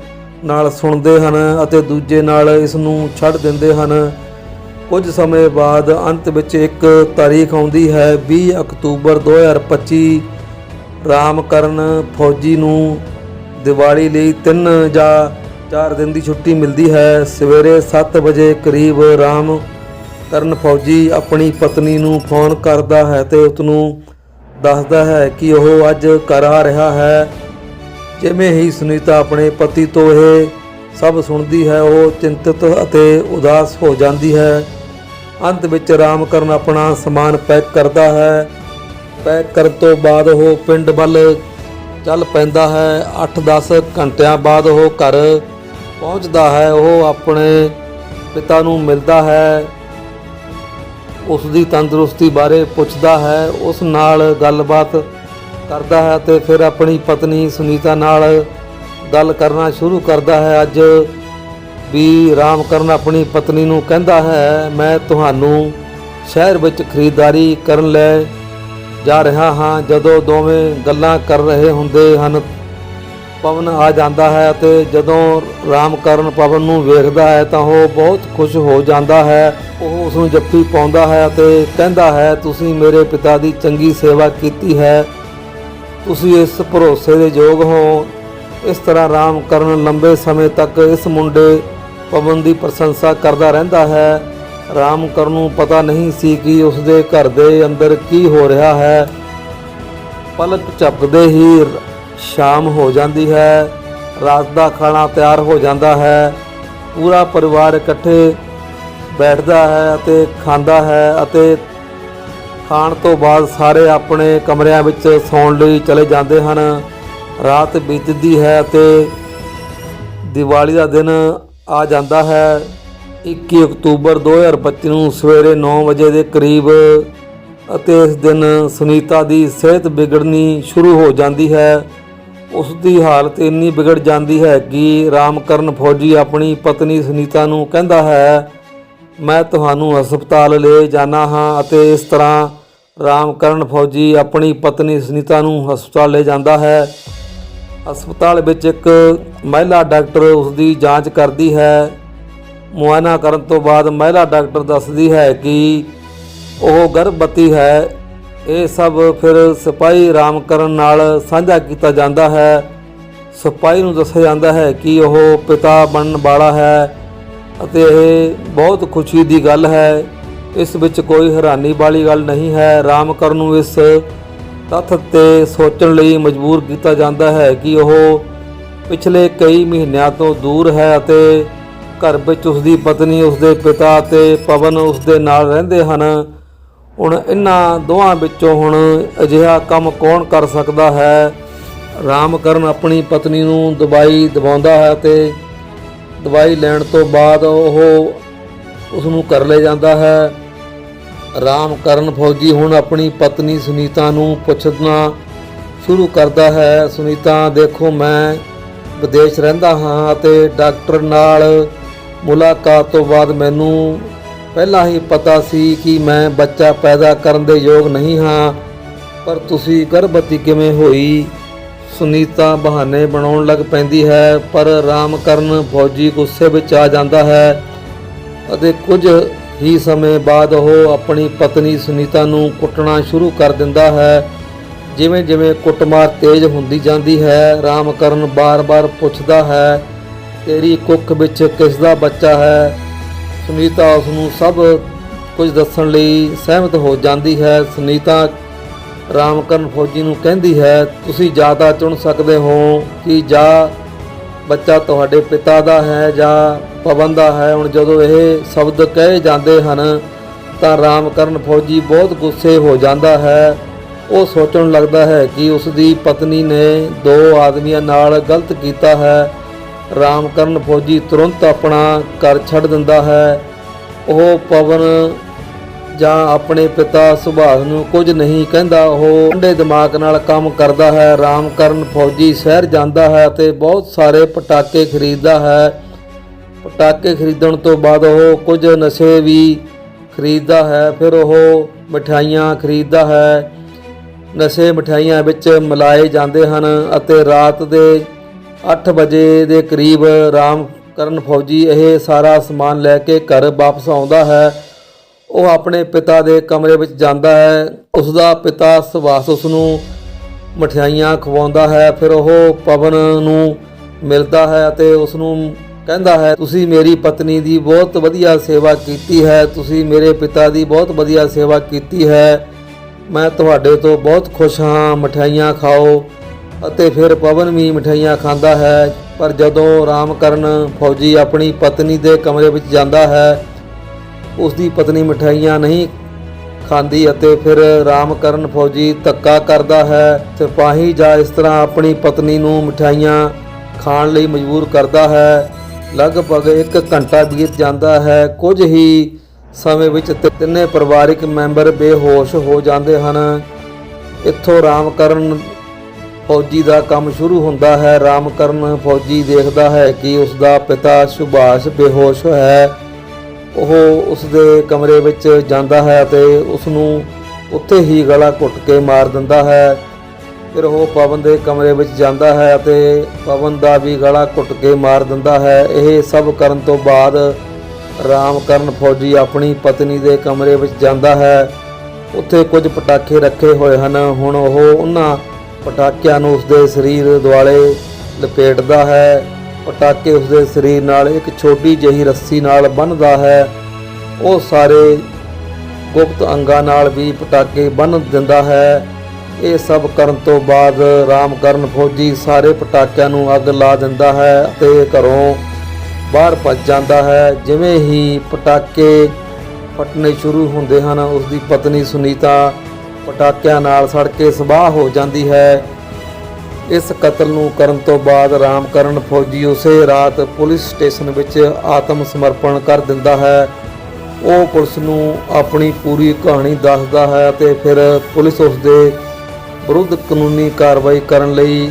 ਨਾਲ ਸੁਣਦੇ ਹਨ ਅਤੇ ਦੂਜੇ ਨਾਲ ਇਸ ਨੂੰ ਛੱਡ ਦਿੰਦੇ ਹਨ। ਕੁਝ ਸਮੇਂ ਬਾਅਦ ਅੰਤ ਵਿੱਚ ਇੱਕ ਤਾਰੀਖ ਆਉਂਦੀ ਹੈ 20 ਅਕਤੂਬਰ 2025 ਰਾਮਕਰਨ ਫੌਜੀ ਨੂੰ ਦੀਵਾਲੀ ਲਈ 3 ਜਾਂ 4 ਦਿਨ ਦੀ ਛੁੱਟੀ ਮਿਲਦੀ ਹੈ। ਸਵੇਰੇ 7 ਵਜੇ ਕਰੀਬ ਰਾਮ ਕਰਨ ਫੌਜੀ ਆਪਣੀ ਪਤਨੀ ਨੂੰ ਫੋਨ ਕਰਦਾ ਹੈ ਤੇ ਉਸ ਨੂੰ ਦੱਸਦਾ ਹੈ ਕਿ ਉਹ ਅੱਜ ਘਰ ਆ ਰਿਹਾ ਹੈ। ਜਿਵੇਂ ਹੀ ਸੁਨੀਤਾ ਆਪਣੇ ਪਤੀ ਤੋਂ ਇਹ ਸਭ ਸੁਣਦੀ ਹੈ, ਉਹ ਚਿੰਤਤ ਅਤੇ ਉਦਾਸ ਹੋ ਜਾਂਦੀ ਹੈ। ਅੰਤ ਵਿੱਚ ਰਾਮਕਰਨ ਆਪਣਾ ਸਮਾਨ ਪੈਕ ਕਰਦਾ ਹੈ। ਪੈਕ ਕਰਨ ਤੋਂ ਬਾਅਦ ਉਹ ਪਿੰਡ ਵੱਲ ਚੱਲ ਪੈਂਦਾ ਹੈ। 8-10 ਘੰਟਿਆਂ ਬਾਅਦ ਉਹ ਘਰ ਪਹੁੰਚਦਾ ਹੈ। ਉਹ ਆਪਣੇ ਪਿਤਾ ਨੂੰ ਮਿਲਦਾ ਹੈ। ਉਸ ਦੀ ਤੰਦਰੁਸਤੀ ਬਾਰੇ ਪੁੱਛਦਾ ਹੈ, ਉਸ ਨਾਲ ਗੱਲਬਾਤ ਕਰਦਾ ਹੈ ਤੇ ਫਿਰ ਆਪਣੀ ਪਤਨੀ ਸੁਨੀਤਾ ਨਾਲ ਗੱਲ ਕਰਨਾ ਸ਼ੁਰੂ ਕਰਦਾ ਹੈ। ਅੱਜ ਵੀ ਰਾਮਕਰਨ ਆਪਣੀ ਪਤਨੀ ਨੂੰ ਕਹਿੰਦਾ ਹੈ, ਮੈਂ ਤੁਹਾਨੂੰ ਸ਼ਹਿਰ ਵਿੱਚ ਖਰੀਦਦਾਰੀ ਕਰਨ ਲੈ ਜਾ ਰਿਹਾ ਹਾਂ। ਜਦੋਂ ਦੋਵੇਂ ਗੱਲਾਂ ਕਰ ਰਹੇ ਹੁੰਦੇ ਹਨ ਪਵਨ ਆ ਜਾਂਦਾ ਹੈ ਅਤੇ ਜਦੋਂ ਰਾਮਕਰਨ ਪਵਨ ਨੂੰ ਵੇਖਦਾ ਹੈ ਤਾਂ ਉਹ ਬਹੁਤ ਖੁਸ਼ ਹੋ ਜਾਂਦਾ ਹੈ। ਉਹ ਉਸ ਨੂੰ ਜੱਫੀ ਪਾਉਂਦਾ ਹੈ ਅਤੇ ਕਹਿੰਦਾ ਹੈ, ਤੁਸੀਂ ਮੇਰੇ ਪਿਤਾ ਦੀ ਚੰਗੀ ਸੇਵਾ ਕੀਤੀ ਹੈ। ਤੁਸੀਂ ਇਸ ਭਰੋਸੇ ਦੇ ਯੋਗ ਹੋ। ਇਸ ਤਰ੍ਹਾਂ ਰਾਮਕਰਨ ਲੰਬੇ ਸਮੇਂ ਤੱਕ ਇਸ ਮੁੰਡੇ ਪਵਨ ਦੀ ਪ੍ਰਸ਼ੰਸਾ ਕਰਦਾ ਰਹਿੰਦਾ ਹੈ। ਰਾਮਕਰਨ ਨੂੰ ਪਤਾ ਨਹੀਂ ਸੀ ਕਿ ਉਸ ਦੇ ਘਰ ਦੇ ਅੰਦਰ ਕੀ ਹੋ ਰਿਹਾ ਹੈ। ਪਲਕ ਝਪਕਦੇ ਹੀ ਸ਼ਾਮ ਹੋ ਜਾਂਦੀ ਹੈ, ਰਾਤ ਦਾ ਖਾਣਾ ਤਿਆਰ ਹੋ ਜਾਂਦਾ ਹੈ, ਪੂਰਾ ਪਰਿਵਾਰ ਇਕੱਠੇ ਬੈਠਦਾ ਹੈ ਅਤੇ ਖਾਂਦਾ ਹੈ ਅਤੇ ਖਾਣ ਤੋਂ ਬਾਅਦ ਸਾਰੇ ਆਪਣੇ ਕਮਰਿਆਂ ਵਿੱਚ ਸੌਣ ਲਈ ਚਲੇ ਜਾਂਦੇ ਹਨ। ਰਾਤ ਬੀਤਦੀ ਹੈ ਅਤੇ ਦੀਵਾਲੀ ਦਾ ਦਿਨ ਆ ਜਾਂਦਾ ਹੈ। 21 ਅਕਤੂਬਰ 2025 ਨੂੰ ਸਵੇਰੇ 9 ਵਜੇ ਦੇ ਕਰੀਬ ਅਤੇ ਇਸ ਦਿਨ ਸੁਨੀਤਾ ਦੀ ਸਿਹਤ ਵਿਗੜਨੀ ਸ਼ੁਰੂ ਹੋ ਜਾਂਦੀ ਹੈ। ਉਸ ਦੀ ਹਾਲਤ ਇੰਨੀ ਵਿਗੜ ਜਾਂਦੀ ਹੈ ਕਿ ਰਾਮਕਰਨ ਫੌਜੀ ਆਪਣੀ ਪਤਨੀ ਸੁਨੀਤਾ ਨੂੰ ਕਹਿੰਦਾ ਹੈ, ਮੈਂ ਤੁਹਾਨੂੰ ਹਸਪਤਾਲ ਲੈ ਜਾਣਾ ਹਾਂ ਅਤੇ ਇਸ ਤਰ੍ਹਾਂ ਰਾਮਕਰਨ ਫੌਜੀ ਆਪਣੀ ਪਤਨੀ ਸੁਨੀਤਾ ਨੂੰ ਹਸਪਤਾਲ ਲੈ ਜਾਂਦਾ ਹੈ। ਹਸਪਤਾਲ ਵਿੱਚ ਇੱਕ ਮਹਿਲਾ ਡਾਕਟਰ ਉਸ ਦੀ ਜਾਂਚ ਕਰਦੀ ਹੈ। ਮੁਆਇਨਾ ਕਰਨ ਤੋਂ ਬਾਅਦ ਮਹਿਲਾ ਡਾਕਟਰ ਦੱਸਦੀ ਹੈ ਕਿ ਉਹ ਗਰਭਵਤੀ ਹੈ। ਇਹ ਸਭ ਫਿਰ ਸਿਪਾਹੀ ਰਾਮਕਰਨ ਨਾਲ ਸਾਂਝਾ ਕੀਤਾ ਜਾਂਦਾ ਹੈ। ਸਿਪਾਹੀ ਨੂੰ ਦੱਸਿਆ ਜਾਂਦਾ ਹੈ ਕਿ ਉਹ ਪਿਤਾ ਬਣਨ ਵਾਲਾ ਹੈ ਅਤੇ ਇਹ ਬਹੁਤ ਖੁਸ਼ੀ ਦੀ ਗੱਲ ਹੈ। ਇਸ ਵਿੱਚ ਕੋਈ ਹੈਰਾਨੀ ਵਾਲੀ ਗੱਲ ਨਹੀਂ ਹੈ। ਰਾਮਕਰਨ ਨੂੰ ਇਸ ਤੱਥ ਤੇ ਸੋਚਣ ਲਈ ਮਜਬੂਰ ਕੀਤਾ ਜਾਂਦਾ ਹੈ ਕਿ ਉਹ ਪਿਛਲੇ ਕਈ ਮਹੀਨਿਆਂ ਤੋਂ ਦੂਰ ਹੈ ਅਤੇ ਘਰ ਵਿੱਚ ਉਸ ਦੀ ਪਤਨੀ ਉਸ ਦੇ ਪਿਤਾ ਅਤੇ ਪਵਨ ਉਸ ਦੇ ਨਾਲ ਰਹਿੰਦੇ ਹਨ। ਹੁਣ ਇਹਨਾਂ ਦੋਹਾਂ ਵਿੱਚੋਂ ਹੁਣ ਅਜਿਹਾ ਕੰਮ ਕੌਣ ਕਰ ਸਕਦਾ ਹੈ? ਰਾਮਕਰਨ ਆਪਣੀ ਪਤਨੀ ਨੂੰ ਦਵਾਈ ਦਵਾਉਂਦਾ ਹੈ ਤੇ ਦਵਾਈ ਲੈਣ ਤੋਂ ਬਾਅਦ ਉਹ ਉਸ ਨੂੰ ਕਰ ਲੈ ਜਾਂਦਾ ਹੈ। ਰਾਮਕਰਨ ਫੌਜੀ ਹੁਣ ਆਪਣੀ ਪਤਨੀ ਸੁਨੀਤਾ ਨੂੰ ਪੁੱਛਣਾ ਸ਼ੁਰੂ ਕਰਦਾ ਹੈ। ਸੁਨੀਤਾ, ਦੇਖੋ ਮੈਂ ਵਿਦੇਸ਼ ਰਹਿੰਦਾ ਹਾਂ ਅਤੇ ਡਾਕਟਰ ਨਾਲ ਮੁਲਾਕਾਤ ਤੋਂ ਬਾਅਦ ਮੈਨੂੰ ਪਹਿਲਾਂ ਹੀ ਪਤਾ ਸੀ ਕਿ ਮੈਂ ਬੱਚਾ ਪੈਦਾ ਕਰਨ ਦੇ ਯੋਗ ਨਹੀਂ ਹਾਂ, ਪਰ ਤੁਸੀਂ ਗਰਭਵਤੀ ਕਿਵੇਂ ਹੋਈ? ਸੁਨੀਤਾ ਬਹਾਨੇ ਬਣਾਉਣ ਲੱਗ ਪੈਂਦੀ ਹੈ, ਪਰ ਰਾਮਕਰਨ ਫੌਜੀ ਗੁੱਸੇ ਵਿੱਚ ਆ ਜਾਂਦਾ ਹੈ। ਅਤੇ ਕੁਝ ਹੀ ਸਮੇਂ ਬਾਅਦ ਉਹ ਆਪਣੀ ਪਤਨੀ ਸੁਨੀਤਾ ਨੂੰ ਕੁੱਟਣਾ ਸ਼ੁਰੂ ਕਰ ਦਿੰਦਾ ਹੈ। ਜਿਵੇਂ ਜਿਵੇਂ ਕੁੱਟਮਾਰ ਤੇਜ਼ ਹੁੰਦੀ ਜਾਂਦੀ ਹੈ, ਰਾਮਕਰਨ ਬਾਰ-ਬਾਰ ਪੁੱਛਦਾ ਹੈ, ਤੇਰੀ ਕੁੱਖ ਵਿੱਚ ਕਿਸ ਦਾ ਬੱਚਾ ਹੈ? ਸੁਨੀਤਾ ਉਸ ਨੂੰ ਸਭ ਕੁਝ ਦੱਸਣ ਲਈ ਸਹਿਮਤ ਹੋ ਜਾਂਦੀ ਹੈ। ਸੁਨੀਤਾ ਰਾਮਕਰਨ ਫੌਜੀ ਨੂੰ ਕਹਿੰਦੀ ਹੈ, ਤੁਸੀਂ ਜ਼ਿਆਦਾ ਚੁਣ ਸਕਦੇ ਹੋ ਕਿ ਜਾਂ ਬੱਚਾ ਤੁਹਾਡੇ ਪਿਤਾ ਦਾ ਹੈ ਜਾਂ ਪਵਨ ਦਾ ਹੈ। ਹੁਣ ਜਦੋਂ ਇਹ ਸ਼ਬਦ ਕਹੇ ਜਾਂਦੇ ਹਨ, ਤਾਂ ਰਾਮਕਰਨ ਫੌਜੀ ਬਹੁਤ ਗੁੱਸੇ ਹੋ ਜਾਂਦਾ ਹੈ। ਉਹ ਸੋਚਣ ਲੱਗਦਾ ਹੈ ਕਿ ਉਸ ਦੀ ਪਤਨੀ ਨੇ ਦੋ ਆਦਮੀਆਂ ਨਾਲ ਗਲਤ ਕੀਤਾ ਹੈ। ਰਾਮਕਰਨ ਫੌਜੀ ਤੁਰੰਤ ਆਪਣਾ ਘਰ ਛੱਡ ਦਿੰਦਾ ਹੈ। ਉਹ ਪਵਨ ਜਾਂ ਆਪਣੇ ਪਿਤਾ ਸੁਭਾਸ਼ ਨੂੰ ਕੁਝ ਨਹੀਂ ਕਹਿੰਦਾ। ਉਹ ਠੰਡੇ ਦਿਮਾਗ ਨਾਲ ਕੰਮ ਕਰਦਾ ਹੈ। ਰਾਮਕਰਨ ਫੌਜੀ ਸ਼ਹਿਰ ਜਾਂਦਾ ਹੈ ਤੇ ਬਹੁਤ ਸਾਰੇ ਪਟਾਕੇ ਖਰੀਦਦਾ ਹੈ। ਪਟਾਕੇ ਖਰੀਦਣ ਤੋਂ ਬਾਅਦ ਉਹ ਕੁਝ ਨਸ਼ੇ ਵੀ ਖਰੀਦਦਾ ਹੈ। ਫਿਰ ਉਹ ਮਠਾਈਆਂ ਖਰੀਦਦਾ ਹੈ। ਨਸ਼ੇ ਮਠਾਈਆਂ ਵਿੱਚ ਮਿਲਾਏ ਜਾਂਦੇ ਹਨ ਅਤੇ ਰਾਤ ਦੇ 8 ਵਜੇ ਦੇ ਕਰੀਬ ਰਾਮ ਕਰਨ ਫੌਜੀ ਇਹ ਸਾਰਾ ਸਮਾਨ ਲੈ ਕੇ ਘਰ ਵਾਪਸ ਆਉਂਦਾ ਹੈ। ਉਹ ਆਪਣੇ ਪਿਤਾ ਦੇ ਕਮਰੇ ਵਿੱਚ ਜਾਂਦਾ ਹੈ। ਉਸ ਦਾ ਪਿਤਾ ਸੁਭਾਸ਼ ਉਸ ਨੂੰ ਮਠਿਆਈਆਂ ਖਵਾਉਂਦਾ ਹੈ। ਫਿਰ ਉਹ ਪਵਨ ਨੂੰ ਮਿਲਦਾ ਹੈ ਅਤੇ ਉਸ ਨੂੰ ਕਹਿੰਦਾ ਹੈ, ਤੁਸੀਂ ਮੇਰੀ ਪਤਨੀ ਦੀ ਬਹੁਤ ਵਧੀਆ ਸੇਵਾ ਕੀਤੀ ਹੈ। ਤੁਸੀਂ ਮੇਰੇ ਪਿਤਾ ਦੀ ਬਹੁਤ ਵਧੀਆ ਸੇਵਾ ਕੀਤੀ ਹੈ। ਮੈਂ ਤੁਹਾਡੇ ਤੋਂ ਬਹੁਤ ਖੁਸ਼ ਹਾਂ। ਮਠਿਆਈਆਂ ਖਾਓ। ਅਤੇ ਫਿਰ ਪਵਨ ਵੀ ਮਠਿਆਈਆਂ ਖਾਂਦਾ ਹੈ। ਪਰ ਜਦੋਂ ਰਾਮਕਰਨ ਫੌਜੀ ਆਪਣੀ ਪਤਨੀ ਦੇ ਕਮਰੇ ਵਿੱਚ ਜਾਂਦਾ ਹੈ ਉਸ ਦੀ ਪਤਨੀ ਮਠਾਈਆਂ ਨਹੀਂ ਖਾਂਦੀ ਅਤੇ ਫਿਰ ਰਾਮਕਰਨ ਫੌਜੀ ਧੱਕਾ ਕਰਦਾ ਹੈ, ਸਿਪਾਹੀ ਜਾਂ ਇਸ ਤਰ੍ਹਾਂ ਆਪਣੀ ਪਤਨੀ ਨੂੰ ਮਠਾਈਆਂ ਖਾਣ ਲਈ ਮਜਬੂਰ ਕਰਦਾ ਹੈ। ਲਗਭਗ 1 ਘੰਟਾ ਬੀਤ ਜਾਂਦਾ ਹੈ। ਕੁਝ ਹੀ ਸਮੇਂ ਵਿੱਚ ਤਿ- ਤਿੰਨੇ ਪਰਿਵਾਰਿਕ ਮੈਂਬਰ ਬੇਹੋਸ਼ ਹੋ ਜਾਂਦੇ ਹਨ। ਇੱਥੋਂ ਰਾਮਕਰਨ ਫੌਜੀ ਦਾ ਕੰਮ ਸ਼ੁਰੂ ਹੁੰਦਾ ਹੈ। ਰਾਮਕਰਨ ਫੌਜੀ ਦੇਖਦਾ ਹੈ ਕਿ ਉਸ ਦਾ ਪਿਤਾ ਸੁਭਾਸ਼ ਬੇਹੋਸ਼ ਹੈ। ਉਹ ਉਸ ਦੇ ਕਮਰੇ ਵਿੱਚ ਜਾਂਦਾ ਹੈ ਅਤੇ ਉਸ ਨੂੰ ਉੱਥੇ ਹੀ ਗਲਾ ਘੁੱਟ ਕੇ ਮਾਰ ਦਿੰਦਾ ਹੈ। ਫਿਰ ਉਹ ਪਵਨ ਦੇ ਕਮਰੇ ਵਿੱਚ ਜਾਂਦਾ ਹੈ ਅਤੇ ਪਵਨ ਦਾ ਵੀ ਗਲਾ ਘੁੱਟ ਕੇ ਮਾਰ ਦਿੰਦਾ ਹੈ। ਇਹ ਸਭ ਕਰਨ ਤੋਂ ਬਾਅਦ ਰਾਮਕਰਨ ਫੌਜੀ ਆਪਣੀ ਪਤਨੀ ਦੇ ਕਮਰੇ ਵਿੱਚ ਜਾਂਦਾ ਹੈ। ਉੱਥੇ ਕੁਝ ਪਟਾਕੇ ਰੱਖੇ ਹੋਏ ਹਨ। ਹੁਣ ਉਹ ਉਹਨਾਂ ਪਟਾਕਿਆਂ ਨੂੰ ਉਸਦੇ ਸਰੀਰ ਦੁਆਲੇ ਲਪੇਟਦਾ ਹੈ। ਪਟਾਕੇ ਉਸਦੇ ਸਰੀਰ ਨਾਲ ਇੱਕ ਛੋਟੀ ਜਿਹੀ ਰੱਸੀ ਨਾਲ ਬੰਨ੍ਹਦਾ ਹੈ। ਉਹ ਸਾਰੇ ਗੁਪਤ ਅੰਗਾਂ ਨਾਲ ਵੀ ਪਟਾਕੇ ਬੰਨ੍ਹ ਦਿੰਦਾ ਹੈ। ਇਹ ਸਭ ਕਰਨ ਤੋਂ ਬਾਅਦ ਰਾਮਕਰਨ ਫੌਜੀ ਸਾਰੇ ਪਟਾਕਿਆਂ ਨੂੰ ਅੱਗ ਲਾ ਦਿੰਦਾ ਹੈ ਅਤੇ ਘਰੋਂ ਬਾਹਰ ਭੱਜ ਜਾਂਦਾ ਹੈ। ਜਿਵੇਂ ਹੀ ਪਟਾਕੇ ਫਟਣੇ ਸ਼ੁਰੂ ਹੁੰਦੇ ਹਨ ਉਸ ਦੀ ਪਤਨੀ ਸੁਨੀਤਾ ਪਟਾਕਿਆਂ ਨਾਲ ਸੜ ਕੇ ਸਵਾਹ ਹੋ ਜਾਂਦੀ ਹੈ। ਇਸ ਕਤਲ ਨੂੰ ਕਰਨ ਤੋਂ ਬਾਅਦ ਰਾਮਕਰਨ ਫੌਜੀ ਉਸੇ ਰਾਤ ਪੁਲਿਸ ਸਟੇਸ਼ਨ ਵਿੱਚ ਆਤਮ ਸਮਰਪਣ ਕਰ ਦਿੰਦਾ ਹੈ। ਉਹ ਪੁਲਿਸ ਨੂੰ ਆਪਣੀ ਪੂਰੀ ਕਹਾਣੀ ਦੱਸਦਾ ਹੈ ਅਤੇ ਫਿਰ ਪੁਲਿਸ ਉਸ ਦੇ ਵਿਰੁੱਧ ਕਾਨੂੰਨੀ ਕਾਰਵਾਈ ਕਰਨ ਲਈ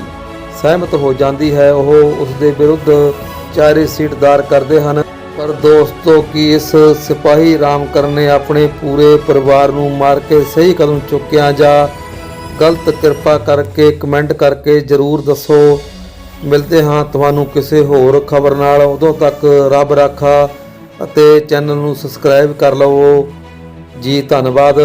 ਸਹਿਮਤ ਹੋ ਜਾਂਦੀ ਹੈ। ਉਹ ਉਸ ਦੇ ਵਿਰੁੱਧ ਚਾਰੇ ਸੀਟ ਦਾਇਰ ਕਰਦੇ ਹਨ। ਪਰ ਦੋਸਤੋ, ਕਿ ਇਸ ਸਿਪਾਹੀ ਰਾਮਕਰਨ ਨੇ ਆਪਣੇ ਪੂਰੇ ਪਰਿਵਾਰ ਨੂੰ ਮਾਰ ਕੇ ਸਹੀ ਕਦਮ ਚੁੱਕਿਆ ਜਾਂ ਗਲਤ ਕਿਰਪਾ ਕਰਕੇ ਕਮੈਂਟ ਕਰਕੇ ਜਰੂਰ ਦੱਸੋ। ਮਿਲਦੇ ਹਾਂ ਤੁਹਾਨੂੰ ਕਿਸੇ ਹੋਰ ਖਬਰ ਨਾਲ। ਉਦੋਂ ਤੱਕ ਰੱਬ ਰਾਖਾ ਅਤੇ ਚੈਨਲ ਨੂੰ ਸਬਸਕ੍ਰਾਈਬ ਕਰ ਲਵੋ। ਜੀ ਧੰਨਵਾਦ।